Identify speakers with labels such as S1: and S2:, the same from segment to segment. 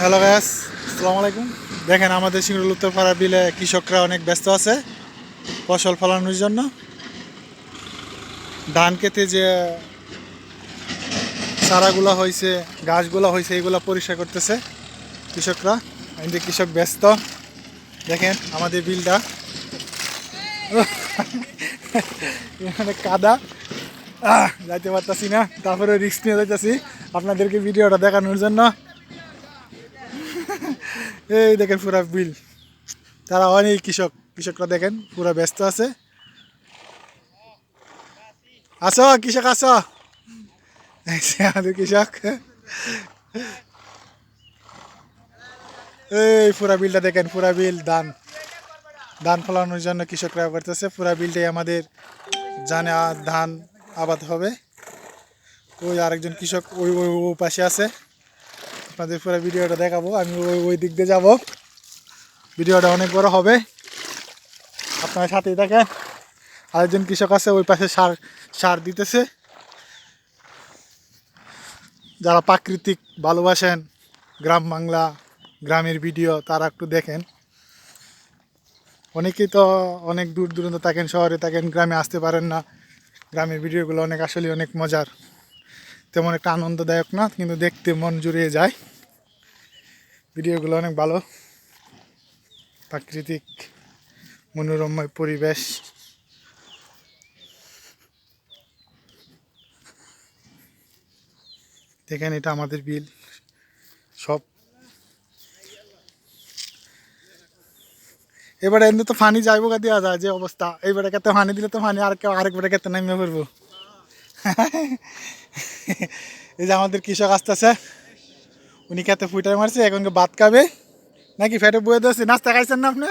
S1: Hello ব্যাস আসসালামু আলাইকুম। দেখেন আমাদের সিঙ্গুর উত্তরপাড়া বিলে কৃষকরা অনেক ব্যস্ত আছে ফসল ফলানোর জন্য। ধান খেতে যে চারাগুলো হয়েছে গাছগুলো হয়েছে এগুলো পরিষ্কার করতেছে কৃষকরা। এদিকে কৃষক ব্যস্ত। দেখেন আমাদের বিলটা। এখানে কাদা। যাইতে পারতাছি না, তারপরে রিক্স নিয়ে যাইতেছি আপনাদেরকে ভিডিওটা দেখানোর জন্য। এই দেখেন পুরা বিল। তারা অনেক কৃষক, কৃষকরা দেখেন, পুরা ব্যস্ত আছে। আসো, কৃষক আসো। আমাদের কৃষক। এই পুরা বিলটা দেখেন, পুরা বিল ধান। ধান ফলানোর জন্য কৃষকরা করতেছে। পুরা বিলটাই আমাদের জানে ধান আবাদ হবে। ওই আরেকজন কৃষক ওই ওই ওই পাশে আছে। আপনাদের পুরো ভিডিওটা দেখাবো, আমি ওই ওই দিক দিয়ে যাব। ভিডিওটা অনেক বড় হবে। আপনার সাথেই দেখেন আরেকজন কৃষক আছে, ওই পাশে সার সার দিতেছে। যারা প্রাকৃতিক ভালোবাসেন, গ্রাম বাংলা, গ্রামের ভিডিও, তারা একটু দেখেন। অনেকেই তো অনেক দূর দূরান্ত থাকেন, শহরে থাকেন, গ্রামে আসতে পারেন না। গ্রামের ভিডিওগুলো অনেক আসলে অনেক মজার। তেমন একটা আনন্দদায়ক না, কিন্তু দেখতে মন জুড়িয়ে যায়। ভিডিওগুলো অনেক ভালো। প্রাকৃতিক, মনোরময় পরিবেশ। দেখেন এটা আমাদের বিল। সব। এবারে এমনি তো ফানি যাইবো কা দেওয়া যায় যে অবস্থা। এইবারে কেতে ফানি দিলে তো ফানি, আর কেউ আরেকবারে কেতে নামিয়ে পড়ব। এই যে আমাদের কৃষক আসতেছে। উনি খেতে ফুটার মারছে এখন ভাত খাবে? নাকি ফেটে বয়ে দিয়েছে নাস্তা খাইছেন না আপনি?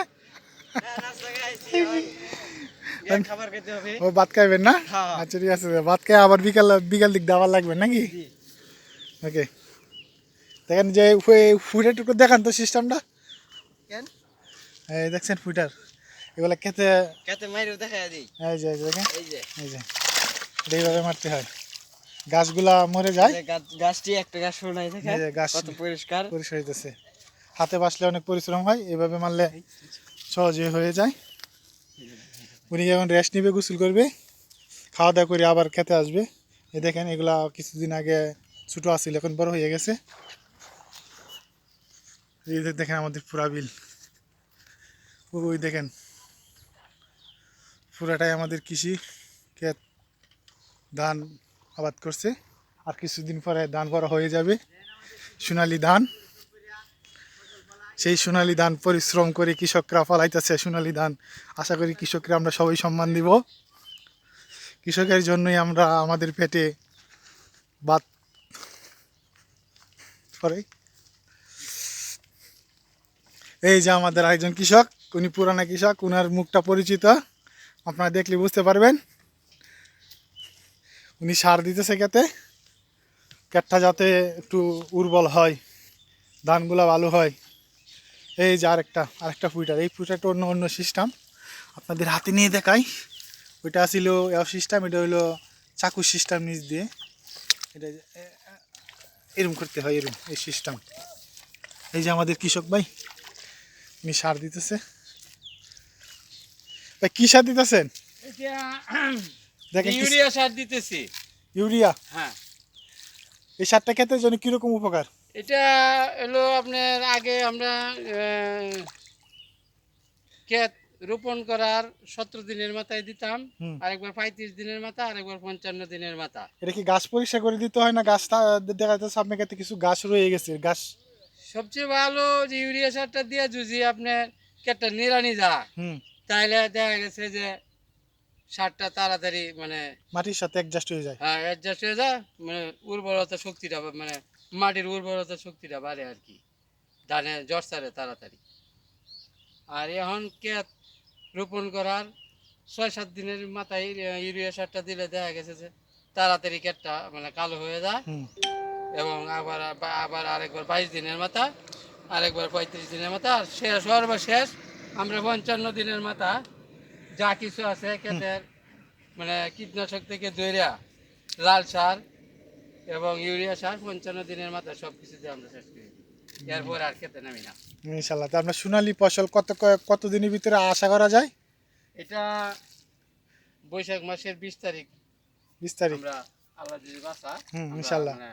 S2: হবে।
S1: ও ভাত খাইবেন না?
S2: হ্যাঁ।
S1: আচ্ছা ঠিক আছে। ভাত খাই আবার বিকাল বিকাল দিক দাবার লাগবে নাকি? ওকে। দেখেন যে ফুটার টুকু দেখান তো সিস্টেমটা। এই দেখছেন ফুটার এগুলো খেতে
S2: খেতে মাইরে দেখা দিই।
S1: এই যে এই যে
S2: এই যে।
S1: এই যে। এটা এইভাবে মারতে হয়। গাছগুলা মরে যায়।
S2: গাছটি একটা গাছ শোনাই থাকে
S1: গাছ
S2: কত পরিষ্কার।
S1: পরিষ্কার হইতেছে। হাতে বাসলে অনেক পরিশ্রম হয় এভাবে মারলে সহজে হয়ে যায়। উনি এখন রেস্ট নিবে গোসল করবে। খাওয়া দাওয়া করে আবার খেতে আসবে। এই দেখেন এগুলা কিছুদিন আগে ছোটো আসছিল এখন বড় হয়ে গেছে। এই দেখেন আমাদের পুরা বিল। ওই দেখেন পুরাটাই আমাদের কৃষি। ধান আবাদ করছে। আর কিছুদিন পরে ধান বড় হয়ে যাবে। সোনালি ধান। সেই সোনালি ধান পরিশ্রম করে কৃষকরা ফলাইতেছে সোনালি ধান। আশা করি কৃষকরা আমরা সবাই সম্মান দিব। কৃষকের জন্যই আমরা আমাদের পেটে ভাত করে। এই যে আমাদের আরেকজন কৃষক, উনি পুরানা কৃষক, উনার মুখটা পরিচিত। আপনারা দেখলে বুঝতে পারবেন। উনি সার দিতেছে খেতে। ক্ষেতটা যাতে একটু উর্বল হয়, ধানগুলা ভালো হয়। এই যে আরেকটা আরেকটা ফুইটার এই ফুইটারটা অন্য অন্য সিস্টেম আপনাদের হাতে নিয়ে দেখাই। ওইটা ছিল সিস্টেম এটা হলো চাকু সিস্টেম নিচ দিয়ে। এটা এরম করতে হয়, এরম, এই সিস্টেম এই যে আমাদের কৃষক ভাই, উনি সার দিতেছে। ভাই, কী সার দিতেছেন? দেখেন কি-
S3: ইউরিয়া সার দিতেছি।
S1: ইউরিয়া?
S3: হ্যাঁ।
S1: এই সারটা খেতে জন্য কীরকম উপকার?
S3: এটা হলো আপনার আগে আমরা আহ, ক্ষেত রোপণ করার সতেরো দিনের মাথায় দিতাম।
S1: হুম।
S3: আরেকবার পঁয়ত্রিশ দিনের মাথা আরেকবার পঞ্চান্ন দিনের মাথা।
S1: এটা কি গাছ পরিষ্কার করে দিতে হয় না? গাছটা দেখা যাচ্ছে আপনার কাছে কিছু গাছ রয়ে গেছে। গাছ
S3: সবচেয়ে ভালো যে ইউরিয়া সারটা দিয়ে যদি আপনার ক্ষেতটা নিরানি যা
S1: হুম।
S3: তাহলে দেখা গেছে যে সারটা তাড়াতাড়ি মানে
S1: মাটির সাথে অ্যাডজাস্ট হয়ে যায়।
S3: হ্যাঁ অ্যাডজাস্ট হয়ে যায় মানে উর্বরতা শক্তিটা মানে মাটির উর্বরতা শক্তিটা বাড়ে আর কি। ধানে জ্বর সারে তাড়াতাড়ি। আর এখন ক্ষেত রোপণ করার ছয় সাত দিনের মাথায় ইউরিয়া- সারটা দিলে দেখা গেছে যে তাড়াতাড়ি ক্ষেতটা মানে কালো হয়ে যায়। এবং আবার আবার আরেকবার বাইশ দিনের মাথা আরেকবার পঁয়ত্রিশ দিনের মাথা আর শেষ সর্বশেষ আমরা পঞ্চান্ন দিনের মাথা যা কিছু আছে ক্ষেতের মানে কীটনাশক থেকে দৈরা লাল সার এবং ইউরিয়া সার পঞ্চান্ন দিনের মাথায় সব কিছু দিয়ে আমরা শেষ করি। এরপর আর খেতে নামি না।
S1: ইনশাল্লাহ তো আপনার সোনালী ফসল কত কত দিনের ভিতরে আশা করা যায়?
S3: এটা বৈশাখ মাসের বিশ তারিখ।
S1: বিশ তারিখ।
S3: আমরা আল্লাহ যদি বাসা
S1: হুম, ইনশাল্লাহ।
S3: মানে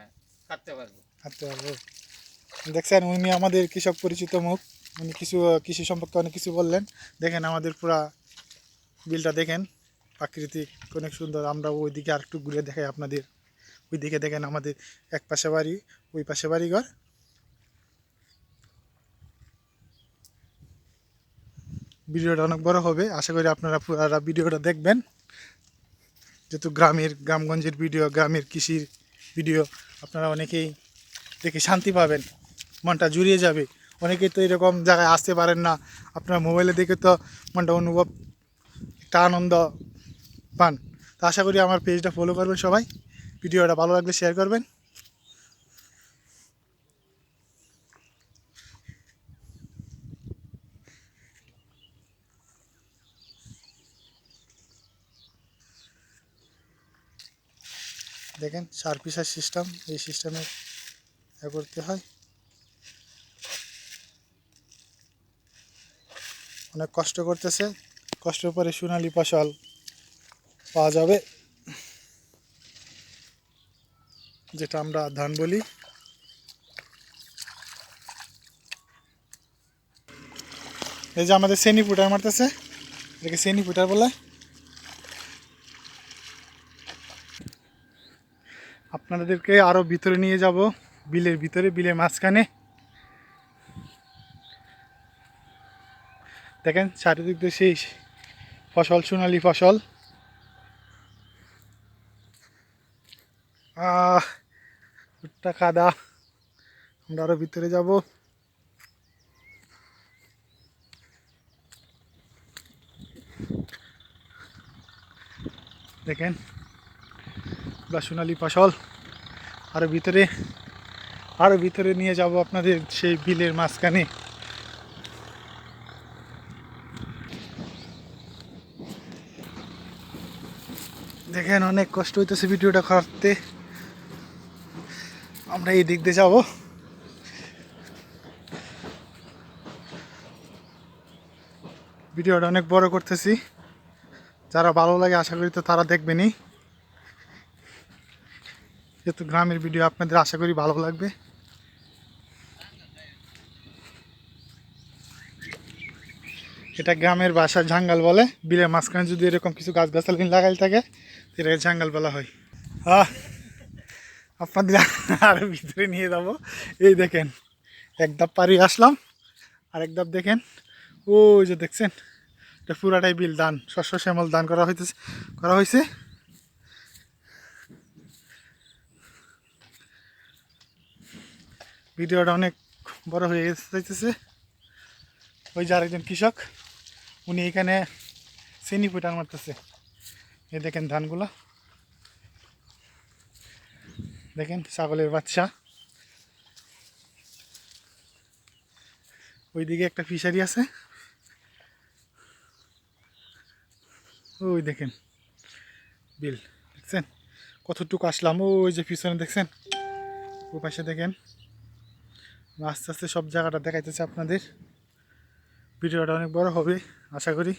S3: কাটতে পারব।
S1: হাঁটতে পারব। দেখছেন উনি আমাদের কৃষক পরিচিত মুখ। উনি কিছু কৃষি সম্পর্কে অনেক কিছু বললেন। দেখেন আমাদের পুরা বিলটা দেখেন, প্রাকৃতিক, অনেক সুন্দর। আমরা ওইদিকে আরেকটু ঘুরে দেখাই আপনাদের। ওইদিকে দেখেন আমাদের এক পাশে বাড়ি, ওই পাশে বাড়ি ঘর ভিডিওটা অনেক বড় হবে, আশা করি আপনারা পুরা ভিডিওটা দেখবেন। যেহেতু গ্রামের, গ্রামগঞ্জের ভিডিও, গ্রামের কৃষির ভিডিও, আপনারা অনেকেই দেখে শান্তি পাবেন, মনটা জুড়িয়ে যাবে। অনেকেই তো এরকম জায়গায় আসতে পারেন না। আপনার মোবাইলে দেখে তো মনটা অনুভব একটা আনন্দ পান। তো আশা করি আমার পেজটা ফলো করবেন সবাই। ভিডিওটা ভালো লাগলে শেয়ার করবেন। দেখেন চার পিসার সিস্টেম এই সিস্টেমে করতে হয়। অনেক কষ্ট করতেছে। কষ্টের পরে সোনালি ফসল পাওয়া যাবে। যেটা আমরা ধান বলি। এই যে আমাদের সেনি ফুটার মারতেছে। এটাকে সেনি ফুটার বলে। আপনাদেরকে আরও ভিতরে নিয়ে যাব, বিলের ভিতরে, বিলের মাঝখানে। দেখেন, চারিদিক দিয়ে সেই ফসল, সোনালি ফসল। আহ, ভুট্টা কাদা আমরা আরও ভিতরে যাব। দেখেন সোনালি ফসল। আরও ভিতরে আরও ভিতরে নিয়ে যাব আপনাদের সেই বিলের মাঝখানে। দেখেন অনেক কষ্ট হইতেছে ভিডিওটা করতে। আমরা এই দিক দিয়ে যাব। ভিডিওটা অনেক বড় করতেছি। যারা ভালো লাগে আশা করি তো তারা দেখবেনই। যেহেতু গ্রামের ভিডিও আপনাদের আশা করি ভালো লাগবে। এটা গ্রামের বাসা জাঙ্গাল বলে। বিলের মাঝখানে যদি এরকম কিছু গাছ গাছালি লাগাই থাকে এটাকে জাঙ্গাল বলা হয়। আপনাদের আরও ভিতরে নিয়ে যাব। এই দেখেন, এক ধাপ পারি আসলাম আর এক ধাপ দেখেন। ওই যে দেখছেন, এটা পুরাটাই বিল দান শস্য শ্যামল দান করা হইতেছে, করা হয়েছে ভিডিওটা অনেক বড় হয়ে যাইতেছে। ওই যে আরেকজন কৃষক। উনি এখানে চিনি ফুটান মারতেছে। এই দেখেন ধানগুলো। দেখেন ছাগলের বাচ্চা। ওইদিকে একটা ফিশারি আছে। ওই দেখেন। বিল, দেখছেন? কতটুকু আসলাম? ওই যে পিছনে দেখছেন? ওই পাশে দেখেন। আস্তে আস্তে সব জায়গাটা দেখাইতেছে আপনাদের। ভিডিওটা অনেক বড় হবে। আশা করি।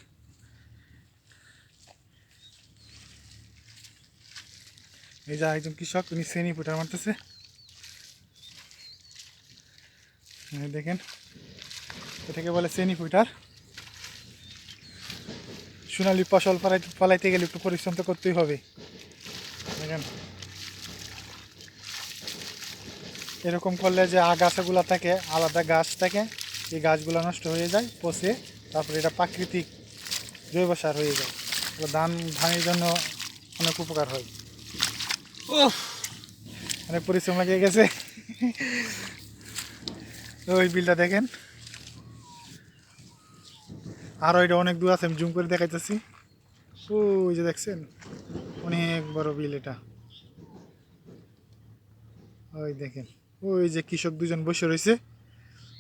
S1: এই যে একজন কৃষক, উনি শ্রেণি ফুটার মারতেছে। দেখেন, এটাকে বলে শ্রেণি ফুটার সোনালি ফসল ফলাইতে ফলাইতে গেলে একটু পরিশ্রম তো করতেই হবে। দেখেন। এরকম করলে যে আগাছাগুলো থাকে, আলাদা গাছ থাকে, এই গাছগুলো নষ্ট হয়ে যায়, পচে। তারপরে এটা প্রাকৃতিক জৈব সার হয়ে যায়। ধান ধানের জন্য অনেক উপকার হয়। অনেক পরিশ্রম লাগিয়ে গেছে। ওই বিলটা দেখেন। আরও এটা অনেক দূর আছে আমি জুম করে দেখাইতেছি। ওই যে দেখছেন অনেক বড় বিল এটা। ওই দেখেন ওই যে কৃষক দুজন বসে রয়েছে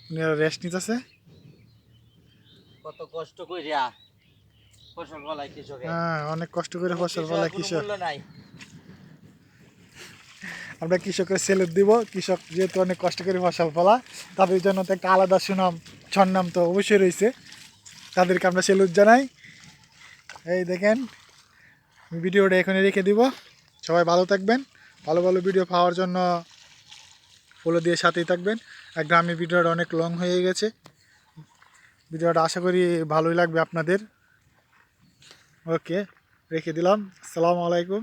S1: উনি রেস্ট নিতেছে।
S2: কত কষ্ট কইরা ফসল কৃষকের।
S1: হ্যাঁ অনেক কষ্ট করে ফসল ফলায় কৃষক।
S2: নাই।
S1: আমরা কৃষকের সেলুট দিব কৃষক যেহেতু অনেক কষ্ট করে ফসল ফলা তাদের জন্য তো একটা আলাদা সুনাম ছন্নাম তো অবশ্যই রয়েছে তাদেরকে আমরা সেলুট জানাই। এই দেখেন ভিডিওটা এখানে রেখে দিব। সবাই ভালো থাকবেন। ভালো ভালো ভিডিও পাওয়ার জন্য ফলো দিয়ে সাথেই থাকবেন। আর গ্রামে ভিডিওটা অনেক লং হয়ে গেছে। ভিডিওটা আশা করি ভালোই লাগবে আপনাদের। ওকে রেখে দিলাম। আসসালামু আলাইকুম।